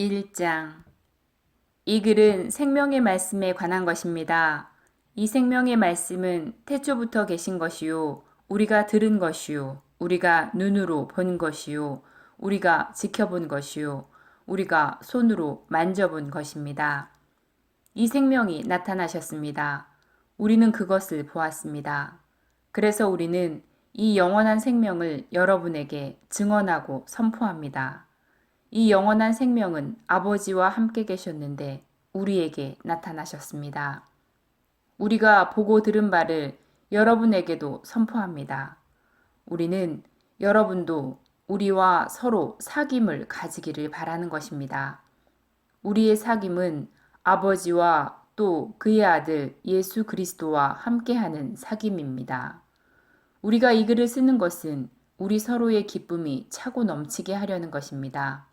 1장 이 글은 생명의 말씀에 관한 것입니다. 이 생명의 말씀은 태초부터 계신 것이요 우리가 들은 것이요 우리가 눈으로 본 것이요 우리가 지켜본 것이요 우리가 손으로 만져본 것입니다. 이 생명이 나타나셨습니다. 우리는 그것을 보았습니다. 그래서 우리는 이 영원한 생명을 여러분에게 증언하고 선포합니다. 이 영원한 생명은 아버지와 함께 계셨는데 우리에게 나타나셨습니다. 우리가 보고 들은 바를 여러분에게도 선포합니다. 우리는 여러분도 우리와 서로 사귐을 가지기를 바라는 것입니다. 우리의 사귐은 아버지와 또 그의 아들 예수 그리스도와 함께하는 사귐입니다. 우리가 이 글을 쓰는 것은 우리 서로의 기쁨이 차고 넘치게 하려는 것입니다.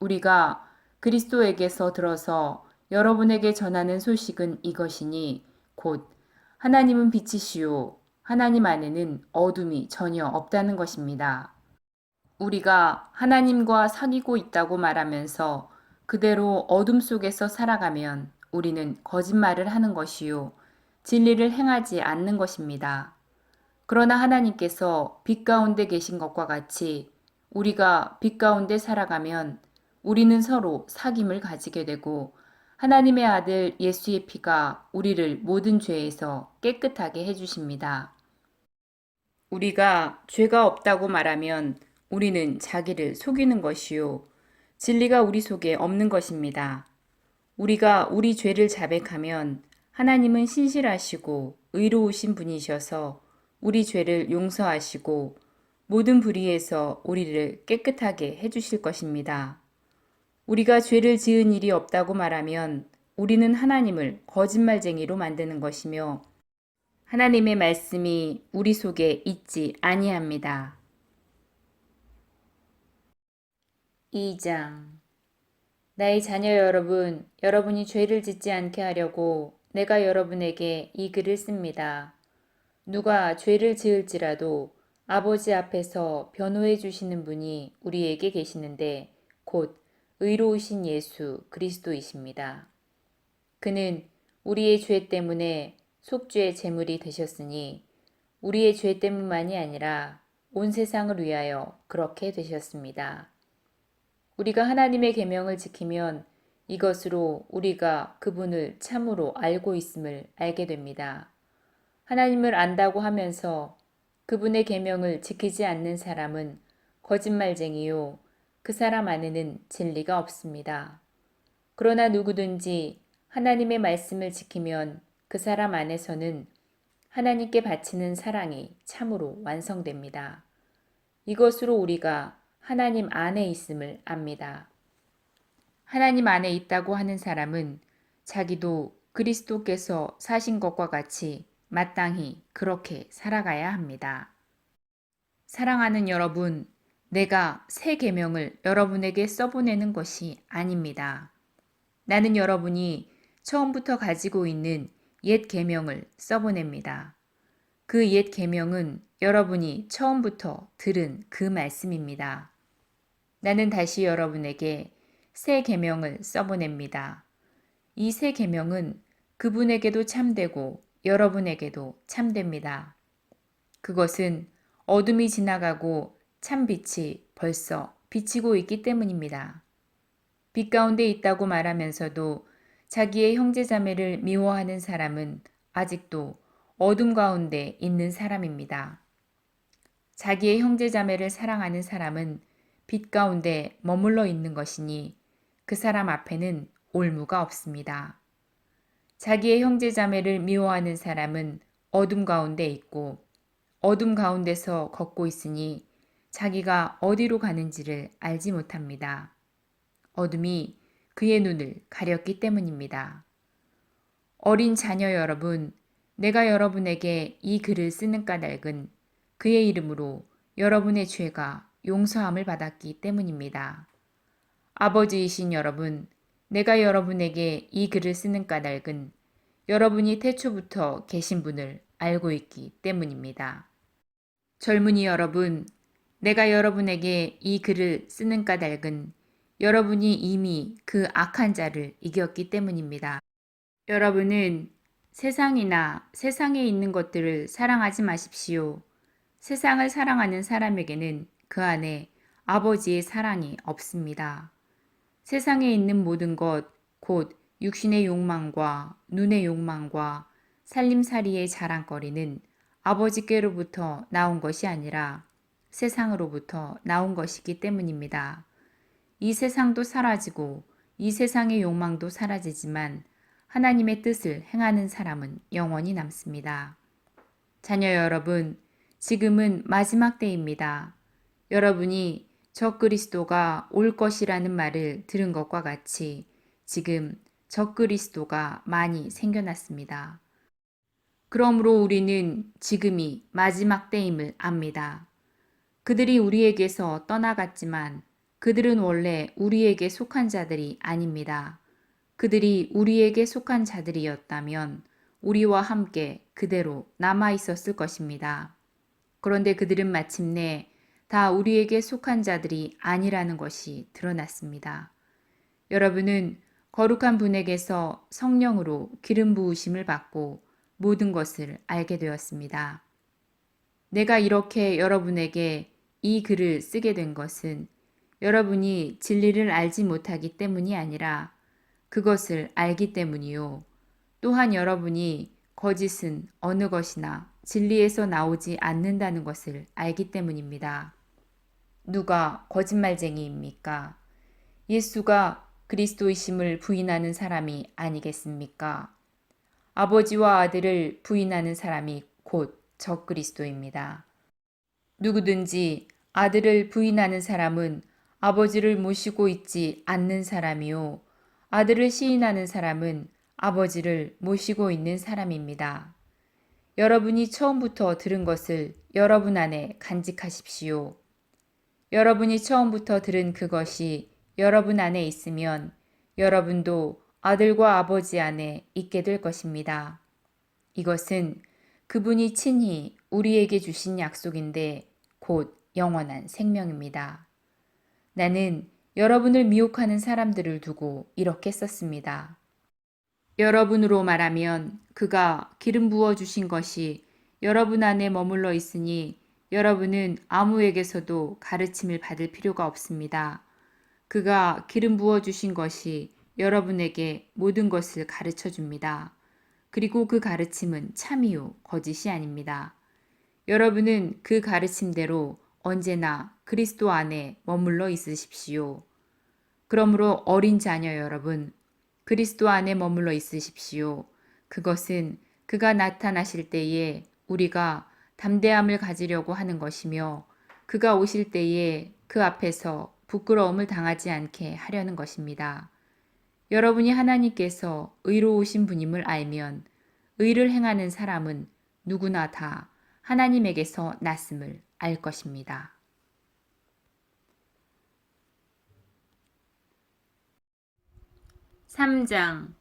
우리가 그리스도에게서 들어서 여러분에게 전하는 소식은 이것이니 곧 하나님은 빛이시요 하나님 안에는 어둠이 전혀 없다는 것입니다. 우리가 하나님과 사귀고 있다고 말하면서 그대로 어둠 속에서 살아가면 우리는 거짓말을 하는 것이요 진리를 행하지 않는 것입니다. 그러나 하나님께서 빛 가운데 계신 것과 같이 우리가 빛 가운데 살아가면 우리는 서로 사귐을 가지게 되고 하나님의 아들 예수의 피가 우리를 모든 죄에서 깨끗하게 해주십니다. 우리가 죄가 없다고 말하면 우리는 자기를 속이는 것이요. 진리가 우리 속에 없는 것입니다. 우리가 우리 죄를 자백하면 하나님은 신실하시고 의로우신 분이셔서 우리 죄를 용서하시고 모든 불의에서 우리를 깨끗하게 해주실 것입니다. 우리가 죄를 지은 일이 없다고 말하면 우리는 하나님을 거짓말쟁이로 만드는 것이며 하나님의 말씀이 우리 속에 있지 아니합니다. 2장 나의 자녀 여러분, 여러분이 죄를 짓지 않게 하려고 내가 여러분에게 이 글을 씁니다. 누가 죄를 지을지라도 아버지 앞에서 변호해 주시는 분이 우리에게 계시는데 곧 의로우신 예수 그리스도이십니다. 그는 우리의 죄 때문에 속죄의 제물이 되셨으니 우리의 죄 때문만이 아니라 온 세상을 위하여 그렇게 되셨습니다. 우리가 하나님의 계명을 지키면 이것으로 우리가 그분을 참으로 알고 있음을 알게 됩니다. 하나님을 안다고 하면서 그분의 계명을 지키지 않는 사람은 거짓말쟁이요 그 사람 안에는 진리가 없습니다. 그러나 누구든지 하나님의 말씀을 지키면 그 사람 안에서는 하나님께 바치는 사랑이 참으로 완성됩니다. 이것으로 우리가 하나님 안에 있음을 압니다. 하나님 안에 있다고 하는 사람은 자기도 그리스도께서 사신 것과 같이 마땅히 그렇게 살아가야 합니다. 사랑하는 여러분, 내가 새 계명을 여러분에게 써보내는 것이 아닙니다. 나는 여러분이 처음부터 가지고 있는 옛 계명을 써보냅니다. 그 옛 계명은 여러분이 처음부터 들은 그 말씀입니다. 나는 다시 여러분에게 새 계명을 써보냅니다. 이 새 계명은 그분에게도 참되고 여러분에게도 참됩니다. 그것은 어둠이 지나가고 참빛이 벌써 비치고 있기 때문입니다. 빛 가운데 있다고 말하면서도 자기의 형제자매를 미워하는 사람은 아직도 어둠 가운데 있는 사람입니다. 자기의 형제자매를 사랑하는 사람은 빛 가운데 머물러 있는 것이니 그 사람 앞에는 올무가 없습니다. 자기의 형제자매를 미워하는 사람은 어둠 가운데 있고 어둠 가운데서 걷고 있으니 자기가 어디로 가는지를 알지 못합니다. 어둠이 그의 눈을 가렸기 때문입니다. 어린 자녀 여러분, 내가 여러분에게 이 글을 쓰는 까닭은 그의 이름으로 여러분의 죄가 용서함을 받았기 때문입니다. 아버지이신 여러분, 내가 여러분에게 이 글을 쓰는 까닭은 여러분이 태초부터 계신 분을 알고 있기 때문입니다. 젊은이 여러분, 내가 여러분에게 이 글을 쓰는 까닭은 여러분이 이미 그 악한 자를 이겼기 때문입니다. 여러분은 세상이나 세상에 있는 것들을 사랑하지 마십시오. 세상을 사랑하는 사람에게는 그 안에 아버지의 사랑이 없습니다. 세상에 있는 모든 것, 곧 육신의 욕망과 눈의 욕망과 살림살이의 자랑거리는 아버지께로부터 나온 것이 아니라 세상으로부터 나온 것이기 때문입니다. 이 세상도 사라지고 이 세상의 욕망도 사라지지만 하나님의 뜻을 행하는 사람은 영원히 남습니다. 자녀 여러분, 지금은 마지막 때입니다. 여러분이 적 그리스도가 올 것이라는 말을 들은 것과 같이 지금 적 그리스도가 많이 생겨났습니다. 그러므로 우리는 지금이 마지막 때임을 압니다. 그들이 우리에게서 떠나갔지만 그들은 원래 우리에게 속한 자들이 아닙니다. 그들이 우리에게 속한 자들이었다면 우리와 함께 그대로 남아 있었을 것입니다. 그런데 그들은 마침내 다 우리에게 속한 자들이 아니라는 것이 드러났습니다. 여러분은 거룩한 분에게서 성령으로 기름 부으심을 받고 모든 것을 알게 되었습니다. 내가 이렇게 여러분에게 이 글을 쓰게 된 것은 여러분이 진리를 알지 못하기 때문이 아니라 그것을 알기 때문이요. 또한 여러분이 거짓은 어느 것이나 진리에서 나오지 않는다는 것을 알기 때문입니다. 누가 거짓말쟁이입니까? 예수가 그리스도이심을 부인하는 사람이 아니겠습니까? 아버지와 아들을 부인하는 사람이 곧 적그리스도입니다. 누구든지 아들을 부인하는 사람은 아버지를 모시고 있지 않는 사람이요. 아들을 시인하는 사람은 아버지를 모시고 있는 사람입니다. 여러분이 처음부터 들은 것을 여러분 안에 간직하십시오. 여러분이 처음부터 들은 그것이 여러분 안에 있으면 여러분도 아들과 아버지 안에 있게 될 것입니다. 이것은 그분이 친히 우리에게 주신 약속인데 곧 영원한 생명입니다. 나는 여러분을 미혹하는 사람들을 두고 이렇게 썼습니다. 여러분으로 말하면 그가 기름 부어 주신 것이 여러분 안에 머물러 있으니 여러분은 아무에게서도 가르침을 받을 필요가 없습니다. 그가 기름 부어 주신 것이 여러분에게 모든 것을 가르쳐 줍니다. 그리고 그 가르침은 참이요, 거짓이 아닙니다. 여러분은 그 가르침대로 언제나 그리스도 안에 머물러 있으십시오. 그러므로 어린 자녀 여러분, 그리스도 안에 머물러 있으십시오. 그것은 그가 나타나실 때에 우리가 담대함을 가지려고 하는 것이며 그가 오실 때에 그 앞에서 부끄러움을 당하지 않게 하려는 것입니다. 여러분이 하나님께서 의로우신 분임을 알면 의를 행하는 사람은 누구나 다 하나님에게서 났음을 알 것입니다. 3장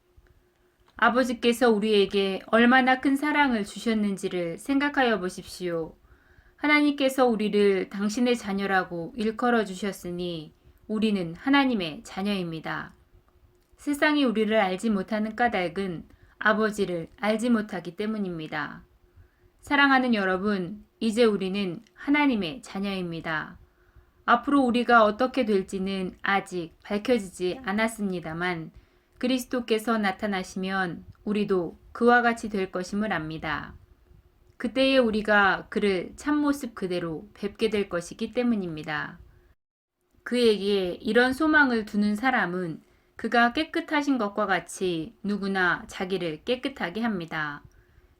아버지께서 우리에게 얼마나 큰 사랑을 주셨는지를 생각하여 보십시오. 하나님께서 우리를 당신의 자녀라고 일컬어 주셨으니 우리는 하나님의 자녀입니다. 세상이 우리를 알지 못하는 까닭은 아버지를 알지 못하기 때문입니다. 사랑하는 여러분, 이제 우리는 하나님의 자녀입니다. 앞으로 우리가 어떻게 될지는 아직 밝혀지지 않았습니다만 그리스도께서 나타나시면 우리도 그와 같이 될 것임을 압니다. 그때에 우리가 그를 참모습 그대로 뵙게 될 것이기 때문입니다. 그에게 이런 소망을 두는 사람은 그가 깨끗하신 것과 같이 누구나 자기를 깨끗하게 합니다.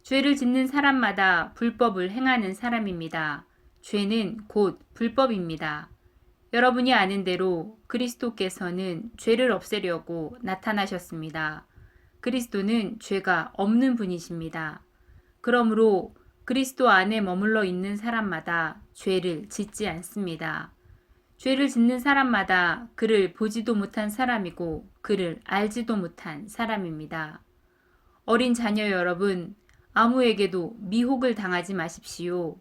죄를 짓는 사람마다 불법을 행하는 사람입니다. 죄는 곧 불법입니다. 여러분이 아는 대로 그리스도께서는 죄를 없애려고 나타나셨습니다. 그리스도는 죄가 없는 분이십니다. 그러므로 그리스도 안에 머물러 있는 사람마다 죄를 짓지 않습니다. 죄를 짓는 사람마다 그를 보지도 못한 사람이고 그를 알지도 못한 사람입니다. 어린 자녀 여러분, 아무에게도 미혹을 당하지 마십시오.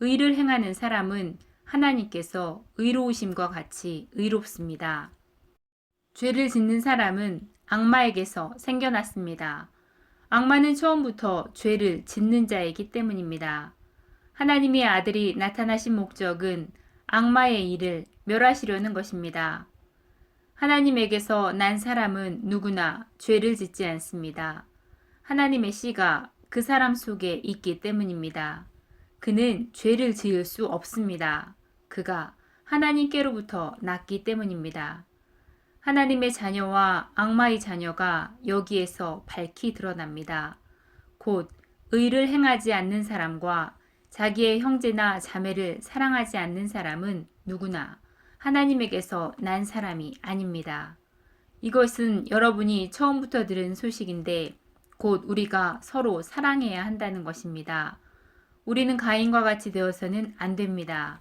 의를 행하는 사람은 하나님께서 의로우심과 같이 의롭습니다. 죄를 짓는 사람은 악마에게서 생겨났습니다. 악마는 처음부터 죄를 짓는 자이기 때문입니다. 하나님의 아들이 나타나신 목적은 악마의 일을 멸하시려는 것입니다. 하나님에게서 난 사람은 누구나 죄를 짓지 않습니다. 하나님의 씨가 그 사람 속에 있기 때문입니다. 그는 죄를 지을 수 없습니다. 그가 하나님께로부터 났기 때문입니다. 하나님의 자녀와 악마의 자녀가 여기에서 밝히 드러납니다. 곧 의를 행하지 않는 사람과 자기의 형제나 자매를 사랑하지 않는 사람은 누구나 하나님에게서 난 사람이 아닙니다. 이것은 여러분이 처음부터 들은 소식인데 곧 우리가 서로 사랑해야 한다는 것입니다. 우리는 가인과 같이 되어서는 안 됩니다.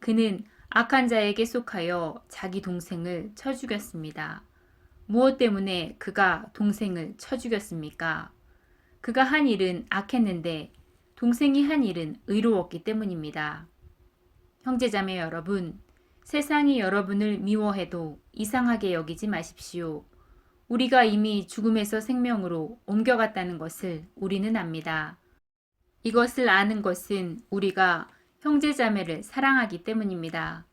그는 악한 자에게 속하여 자기 동생을 쳐 죽였습니다. 무엇 때문에 그가 동생을 쳐 죽였습니까? 그가 한 일은 악했는데 동생이 한 일은 의로웠기 때문입니다. 형제자매 여러분, 세상이 여러분을 미워해도 이상하게 여기지 마십시오. 우리가 이미 죽음에서 생명으로 옮겨갔다는 것을 우리는 압니다. 이것을 아는 것은 우리가 형제자매를 사랑하기 때문입니다.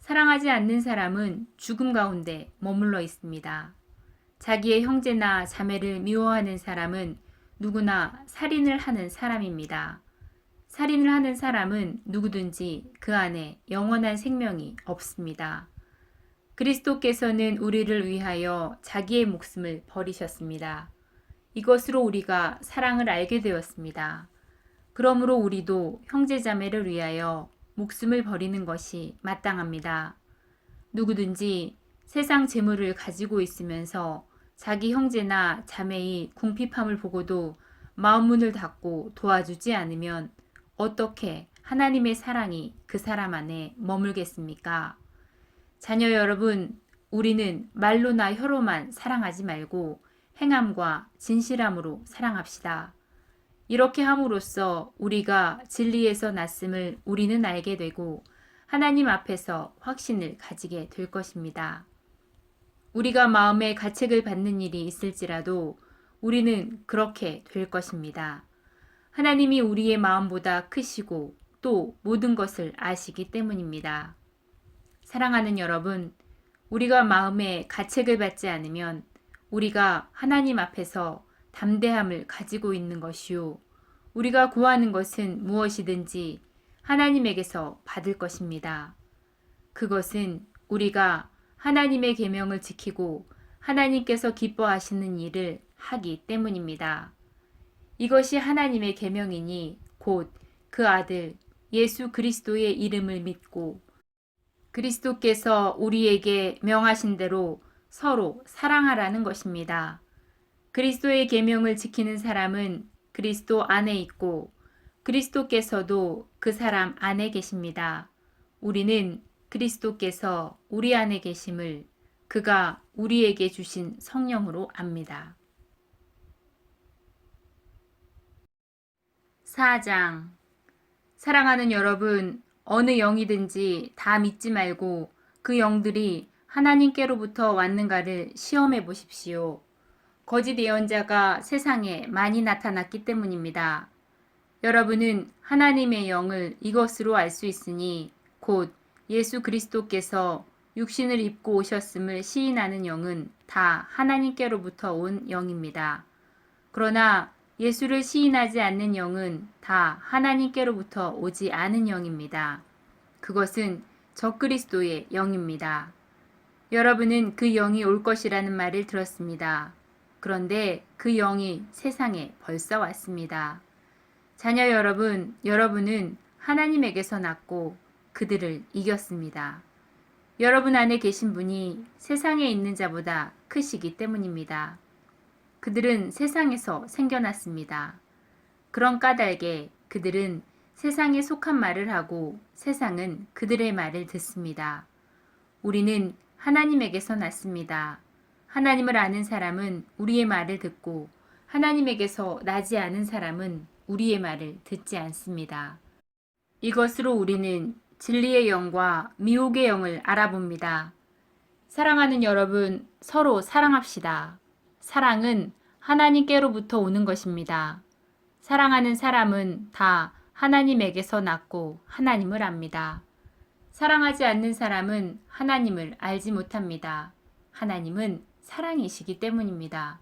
사랑하지 않는 사람은 죽음 가운데 머물러 있습니다. 자기의 형제나 자매를 미워하는 사람은 누구나 살인을 하는 사람입니다. 살인을 하는 사람은 누구든지 그 안에 영원한 생명이 없습니다. 그리스도께서는 우리를 위하여 자기의 목숨을 버리셨습니다. 이것으로 우리가 사랑을 알게 되었습니다. 그러므로 우리도 형제자매를 위하여 목숨을 버리는 것이 마땅합니다. 누구든지 세상 재물을 가지고 있으면서 자기 형제나 자매의 궁핍함을 보고도 마음 문을 닫고 도와주지 않으면 어떻게 하나님의 사랑이 그 사람 안에 머물겠습니까? 자녀 여러분, 우리는 말로나 혀로만 사랑하지 말고 행함과 진실함으로 사랑합시다. 이렇게 함으로써 우리가 진리에서 났음을 우리는 알게 되고 하나님 앞에서 확신을 가지게 될 것입니다. 우리가 마음에 가책을 받는 일이 있을지라도 우리는 그렇게 될 것입니다. 하나님이 우리의 마음보다 크시고 또 모든 것을 아시기 때문입니다. 사랑하는 여러분, 우리가 마음에 가책을 받지 않으면 우리가 하나님 앞에서 담대함을 가지고 있는 것이요. 우리가 구하는 것은 무엇이든지 하나님에게서 받을 것입니다. 그것은 우리가 하나님의 계명을 지키고 하나님께서 기뻐하시는 일을 하기 때문입니다. 이것이 하나님의 계명이니 곧 그 아들 예수 그리스도의 이름을 믿고 그리스도께서 우리에게 명하신 대로 서로 사랑하라는 것입니다. 그리스도의 계명을 지키는 사람은 그리스도 안에 있고 그리스도께서도 그 사람 안에 계십니다. 우리는 그리스도께서 우리 안에 계심을 그가 우리에게 주신 성령으로 압니다. 4장 사랑하는 여러분, 어느 영이든지 다 믿지 말고 그 영들이 하나님께로부터 왔는가를 시험해 보십시오. 거짓 예언자가 세상에 많이 나타났기 때문입니다. 여러분은 하나님의 영을 이것으로 알 수 있으니 곧 예수 그리스도께서 육신을 입고 오셨음을 시인하는 영은 다 하나님께로부터 온 영입니다. 그러나 예수를 시인하지 않는 영은 다 하나님께로부터 오지 않은 영입니다. 그것은 적그리스도의 영입니다. 여러분은 그 영이 올 것이라는 말을 들었습니다. 그런데 그 영이 세상에 벌써 왔습니다. 자녀 여러분, 여러분은 하나님에게서 났고 그들을 이겼습니다. 여러분 안에 계신 분이 세상에 있는 자보다 크시기 때문입니다. 그들은 세상에서 생겨났습니다. 그런 까닭에 그들은 세상에 속한 말을 하고 세상은 그들의 말을 듣습니다. 우리는 하나님에게서 났습니다. 하나님을 아는 사람은 우리의 말을 듣고 하나님에게서 나지 않은 사람은 우리의 말을 듣지 않습니다. 이것으로 우리는 진리의 영과 미혹의 영을 알아봅니다. 사랑하는 여러분, 서로 사랑합시다. 사랑은 하나님께로부터 오는 것입니다. 사랑하는 사람은 다 하나님에게서 났고 하나님을 압니다. 사랑하지 않는 사람은 하나님을 알지 못합니다. 하나님은 사랑이시기 때문입니다.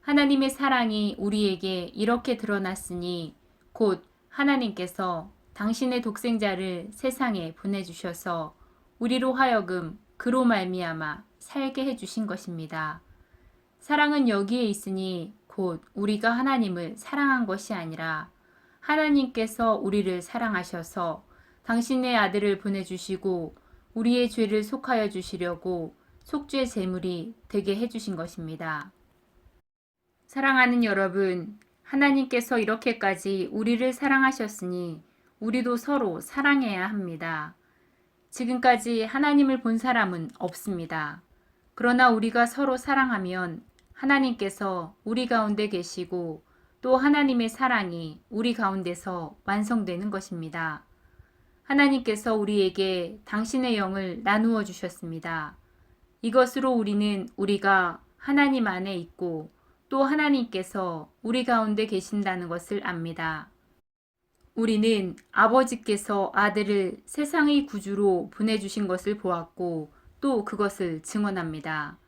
하나님의 사랑이 우리에게 이렇게 드러났으니 곧 하나님께서 당신의 독생자를 세상에 보내주셔서 우리로 하여금 그로 말미암아 살게 해주신 것입니다. 사랑은 여기에 있으니 곧 우리가 하나님을 사랑한 것이 아니라 하나님께서 우리를 사랑하셔서 당신의 아들을 보내주시고 우리의 죄를 속하여 주시려고 속죄 제물이 되게 해주신 것입니다. 사랑하는 여러분, 하나님께서 이렇게까지 우리를 사랑하셨으니 우리도 서로 사랑해야 합니다. 지금까지 하나님을 본 사람은 없습니다. 그러나 우리가 서로 사랑하면 하나님께서 우리 가운데 계시고 또 하나님의 사랑이 우리 가운데서 완성되는 것입니다. 하나님께서 우리에게 당신의 영을 나누어 주셨습니다. 이것으로 우리는 우리가 하나님 안에 있고 또 하나님께서 우리 가운데 계신다는 것을 압니다. 우리는 아버지께서 아들을 세상의 구주로 보내주신 것을 보았고 또 그것을 증언합니다.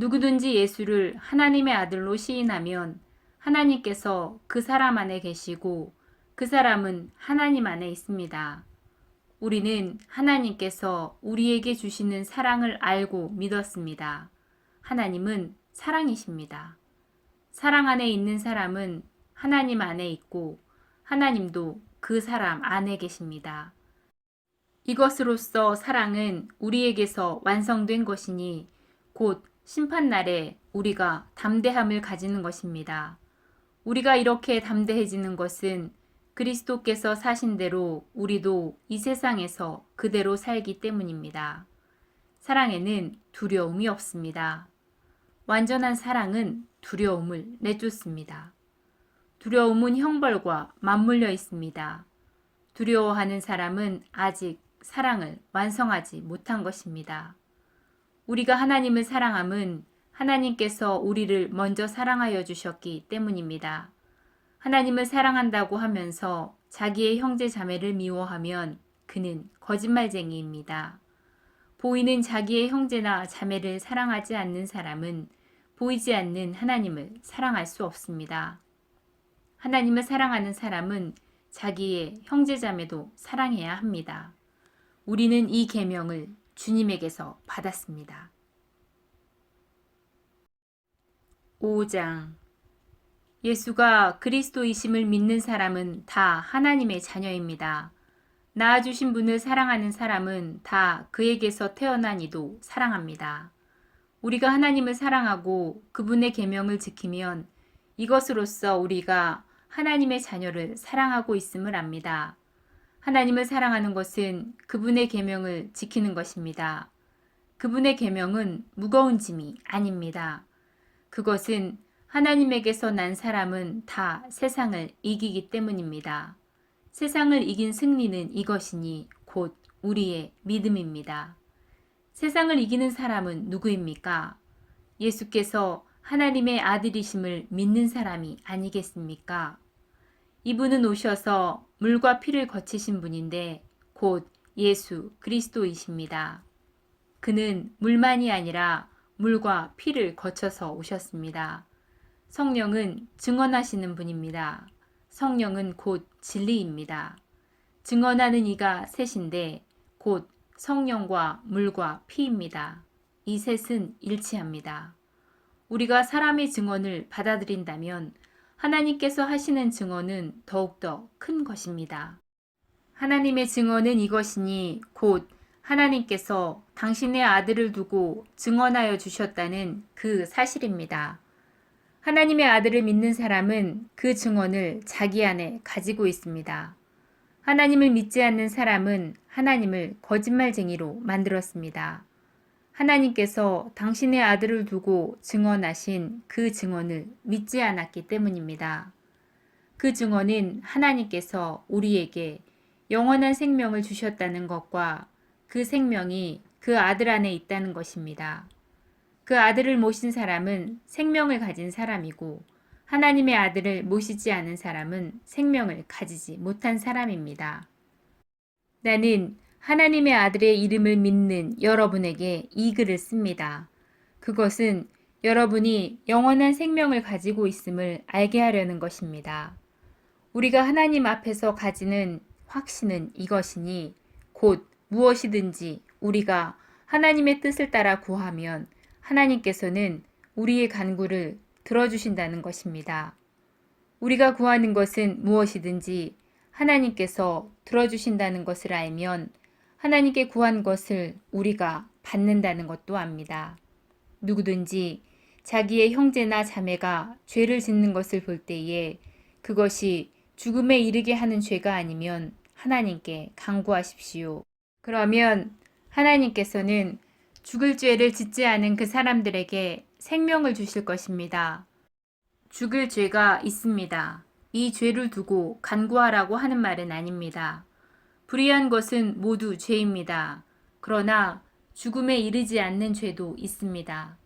누구든지 예수를 하나님의 아들로 시인하면 하나님께서 그 사람 안에 계시고 그 사람은 하나님 안에 있습니다. 우리는 하나님께서 우리에게 주시는 사랑을 알고 믿었습니다. 하나님은 사랑이십니다. 사랑 안에 있는 사람은 하나님 안에 있고 하나님도 그 사람 안에 계십니다. 이것으로써 사랑은 우리에게서 완성된 것이니 곧 심판날에 우리가 담대함을 가지는 것입니다. 우리가 이렇게 담대해지는 것은 그리스도께서 사신 대로 우리도 이 세상에서 그대로 살기 때문입니다. 사랑에는 두려움이 없습니다. 완전한 사랑은 두려움을 내쫓습니다. 두려움은 형벌과 맞물려 있습니다. 두려워하는 사람은 아직 사랑을 완성하지 못한 것입니다. 우리가 하나님을 사랑함은 하나님께서 우리를 먼저 사랑하여 주셨기 때문입니다. 하나님을 사랑한다고 하면서 자기의 형제 자매를 미워하면 그는 거짓말쟁이입니다. 보이는 자기의 형제나 자매를 사랑하지 않는 사람은 보이지 않는 하나님을 사랑할 수 없습니다. 하나님을 사랑하는 사람은 자기의 형제 자매도 사랑해야 합니다. 우리는 이 계명을 주님에게서 받았습니다. 5장 예수가 그리스도이심을 믿는 사람은 다 하나님의 자녀입니다. 낳아주신 분을 사랑하는 사람은 다 그에게서 태어난 이도 사랑합니다. 우리가 하나님을 사랑하고 그분의 계명을 지키면 이것으로써 우리가 하나님의 자녀를 사랑하고 있음을 압니다. 하나님을 사랑하는 것은 그분의 계명을 지키는 것입니다. 그분의 계명은 무거운 짐이 아닙니다. 그것은 하나님에게서 난 사람은 다 세상을 이기기 때문입니다. 세상을 이긴 승리는 이것이니 곧 우리의 믿음입니다. 세상을 이기는 사람은 누구입니까? 예수께서 하나님의 아들이심을 믿는 사람이 아니겠습니까? 이분은 오셔서 물과 피를 거치신 분인데 곧 예수 그리스도이십니다. 그는 물만이 아니라 물과 피를 거쳐서 오셨습니다. 성령은 증언하시는 분입니다. 성령은 곧 진리입니다. 증언하는 이가 셋인데 곧 성령과 물과 피입니다. 이 셋은 일치합니다. 우리가 사람의 증언을 받아들인다면 하나님께서 하시는 증언은 더욱더 큰 것입니다. 하나님의 증언은 이것이니 곧 하나님께서 당신의 아들을 두고 증언하여 주셨다는 그 사실입니다. 하나님의 아들을 믿는 사람은 그 증언을 자기 안에 가지고 있습니다. 하나님을 믿지 않는 사람은 하나님을 거짓말쟁이로 만들었습니다. 하나님께서 당신의 아들을 두고 증언하신 그 증언을 믿지 않았기 때문입니다. 그 증언은 하나님께서 우리에게 영원한 생명을 주셨다는 것과 그 생명이 그 아들 안에 있다는 것입니다. 그 아들을 모신 사람은 생명을 가진 사람이고 하나님의 아들을 모시지 않은 사람은 생명을 가지지 못한 사람입니다. 나는 하나님의 아들의 이름을 믿는 여러분에게 이 글을 씁니다. 그것은 여러분이 영원한 생명을 가지고 있음을 알게 하려는 것입니다. 우리가 하나님 앞에서 가지는 확신은 이것이니 곧 무엇이든지 우리가 하나님의 뜻을 따라 구하면 하나님께서는 우리의 간구를 들어주신다는 것입니다. 우리가 구하는 것은 무엇이든지 하나님께서 들어주신다는 것을 알면 하나님께 구한 것을 우리가 받는다는 것도 압니다. 누구든지 자기의 형제나 자매가 죄를 짓는 것을 볼 때에 그것이 죽음에 이르게 하는 죄가 아니면 하나님께 강구하십시오. 그러면 하나님께서는 죽을 죄를 짓지 않은 그 사람들에게 생명을 주실 것입니다. 죽을 죄가 있습니다. 이 죄를 두고 간구하라고 하는 말은 아닙니다. 불의한 것은 모두 죄입니다. 그러나 죽음에 이르지 않는 죄도 있습니다.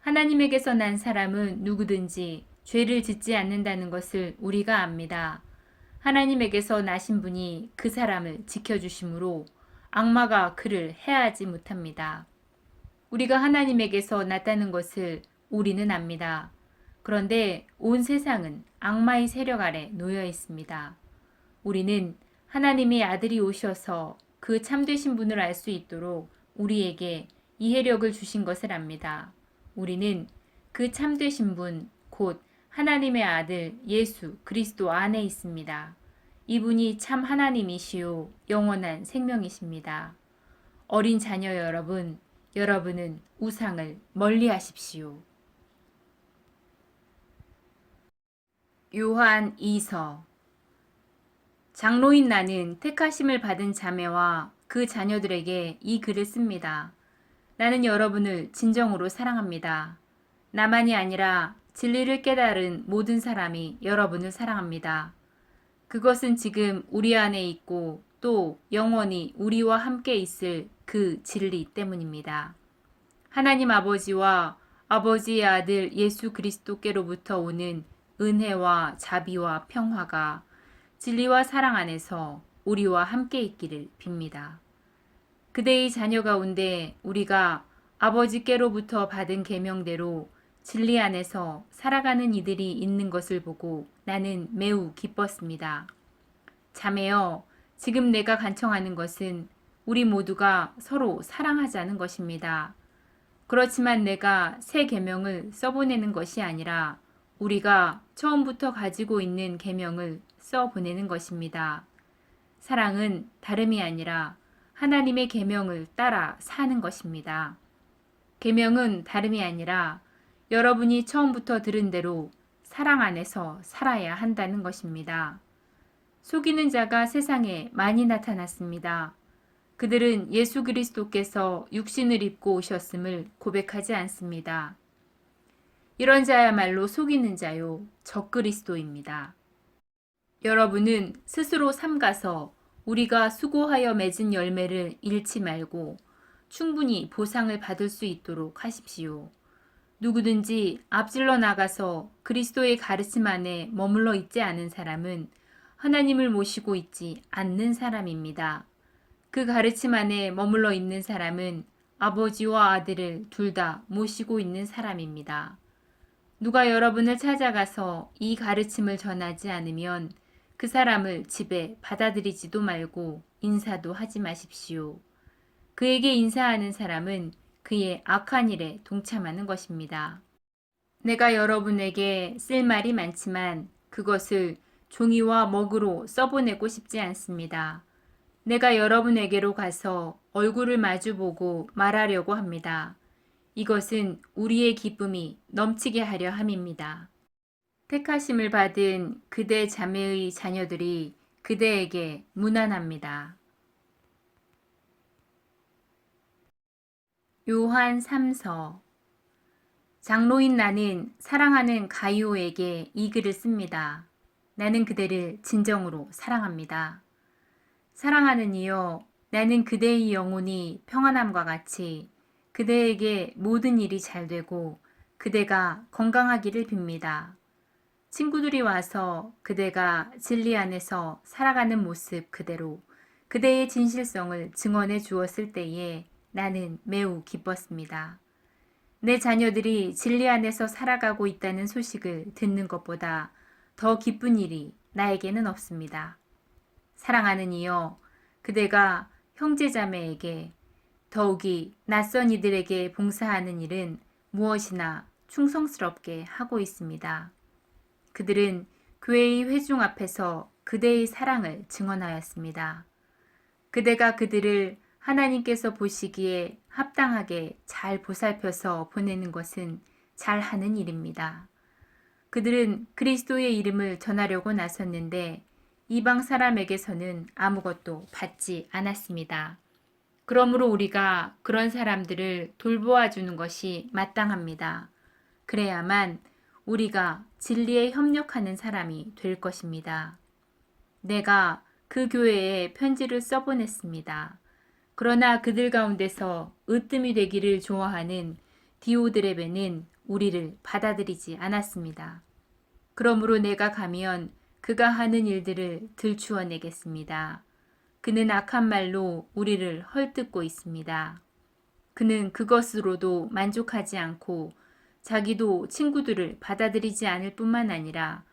하나님에게서 난 사람은 누구든지 죄를 짓지 않는다는 것을 우리가 압니다. 하나님에게서 나신 분이 그 사람을 지켜주심으로 악마가 그를 해하지 못합니다. 우리가 하나님에게서 났다는 것을 우리는 압니다. 그런데 온 세상은 악마의 세력 아래 놓여 있습니다. 우리는 하나님의 아들이 오셔서 그 참되신 분을 알 수 있도록 우리에게 이해력을 주신 것을 압니다. 우리는 그 참되신 분, 곧 하나님의 아들 예수 그리스도 안에 있습니다. 이분이 참 하나님이시요 영원한 생명이십니다. 어린 자녀 여러분, 여러분은 우상을 멀리 하십시오. 요한 2서 장로인 나는 택하심을 받은 자매와 그 자녀들에게 이 글을 씁니다. 나는 여러분을 진정으로 사랑합니다. 나만이 아니라 진리를 깨달은 모든 사람이 여러분을 사랑합니다. 그것은 지금 우리 안에 있고 또 영원히 우리와 함께 있을 그 진리 때문입니다. 하나님 아버지와 아버지의 아들 예수 그리스도께로부터 오는 은혜와 자비와 평화가 진리와 사랑 안에서 우리와 함께 있기를 빕니다. 그대의 자녀 가운데 우리가 아버지께로부터 받은 계명대로 진리 안에서 살아가는 이들이 있는 것을 보고 나는 매우 기뻤습니다. 자매여, 지금 내가 간청하는 것은 우리 모두가 서로 사랑하자는 것입니다. 그렇지만 내가 새 계명을 써보내는 것이 아니라 우리가 처음부터 가지고 있는 계명을 써 보내는 것입니다. 사랑은 다름이 아니라 하나님의 계명을 따라 사는 것입니다. 계명은 다름이 아니라 여러분이 처음부터 들은 대로 사랑 안에서 살아야 한다는 것입니다. 속이는 자가 세상에 많이 나타났습니다. 그들은 예수 그리스도께서 육신을 입고 오셨음을 고백하지 않습니다. 이런 자야말로 속이는 자요, 적그리스도입니다. 여러분은 스스로 삼가서 우리가 수고하여 맺은 열매를 잃지 말고 충분히 보상을 받을 수 있도록 하십시오. 누구든지 앞질러 나가서 그리스도의 가르침 안에 머물러 있지 않은 사람은 하나님을 모시고 있지 않는 사람입니다. 그 가르침 안에 머물러 있는 사람은 아버지와 아들을 둘 다 모시고 있는 사람입니다. 누가 여러분을 찾아가서 이 가르침을 전하지 않으면 그 사람을 집에 받아들이지도 말고 인사도 하지 마십시오. 그에게 인사하는 사람은 그의 악한 일에 동참하는 것입니다. 내가 여러분에게 쓸 말이 많지만 그것을 종이와 먹으로 써보내고 싶지 않습니다. 내가 여러분에게로 가서 얼굴을 마주보고 말하려고 합니다. 이것은 우리의 기쁨이 넘치게 하려 함입니다. 택하심을 받은 그대 자매의 자녀들이 그대에게 무난합니다. 요한 3서 장로인 나는 사랑하는 가이오에게 이 글을 씁니다. 나는 그대를 진정으로 사랑합니다. 사랑하는 이여, 나는 그대의 영혼이 평안함과 같이 그대에게 모든 일이 잘 되고 그대가 건강하기를 빕니다. 친구들이 와서 그대가 진리 안에서 살아가는 모습 그대로 그대의 진실성을 증언해 주었을 때에 나는 매우 기뻤습니다. 내 자녀들이 진리 안에서 살아가고 있다는 소식을 듣는 것보다 더 기쁜 일이 나에게는 없습니다. 사랑하는 이여, 그대가 형제자매에게 더욱이 낯선 이들에게 봉사하는 일은 무엇이나 충성스럽게 하고 있습니다. 그들은 교회의 회중 앞에서 그대의 사랑을 증언하였습니다. 그대가 그들을 하나님께서 보시기에 합당하게 잘 보살펴서 보내는 것은 잘 하는 일입니다. 그들은 그리스도의 이름을 전하려고 나섰는데 이방 사람에게서는 아무것도 받지 않았습니다. 그러므로 우리가 그런 사람들을 돌보아 주는 것이 마땅합니다. 그래야만 우리가 진리에 협력하는 사람이 될 것입니다. 내가 그 교회에 편지를 써보냈습니다. 그러나 그들 가운데서 으뜸이 되기를 좋아하는 디오드레베는 우리를 받아들이지 않았습니다. 그러므로 내가 가면 그가 하는 일들을 들추어내겠습니다. 그는 악한 말로 우리를 헐뜯고 있습니다. 그는 그것으로도 만족하지 않고 자기도 친구들을 받아들이지 않을 뿐만 아니라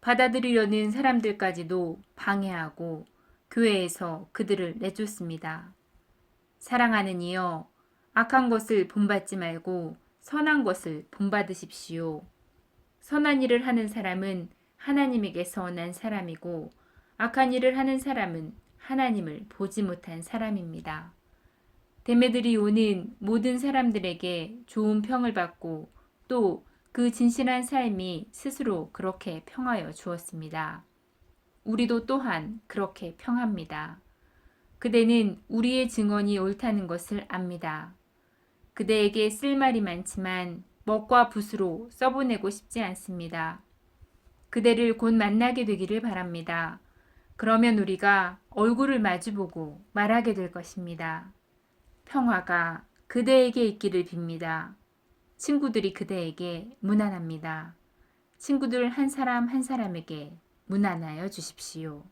받아들이려는 사람들까지도 방해하고 교회에서 그들을 내쫓습니다. 사랑하는 이여, 악한 것을 본받지 말고 선한 것을 본받으십시오. 선한 일을 하는 사람은 하나님에게서 난 사람이고 악한 일을 하는 사람은 하나님을 보지 못한 사람입니다. 데메들이 오는 모든 사람들에게 좋은 평을 받고 또 그 진실한 삶이 스스로 그렇게 평하여 주었습니다. 우리도 또한 그렇게 평합니다. 그대는 우리의 증언이 옳다는 것을 압니다. 그대에게 쓸 말이 많지만 먹과 붓으로 써보내고 싶지 않습니다. 그대를 곧 만나게 되기를 바랍니다. 그러면 우리가 얼굴을 마주보고 말하게 될 것입니다. 평화가 그대에게 있기를 빕니다. 친구들이 그대에게 무난합니다. 친구들 한 사람 한 사람에게 무난하여 주십시오.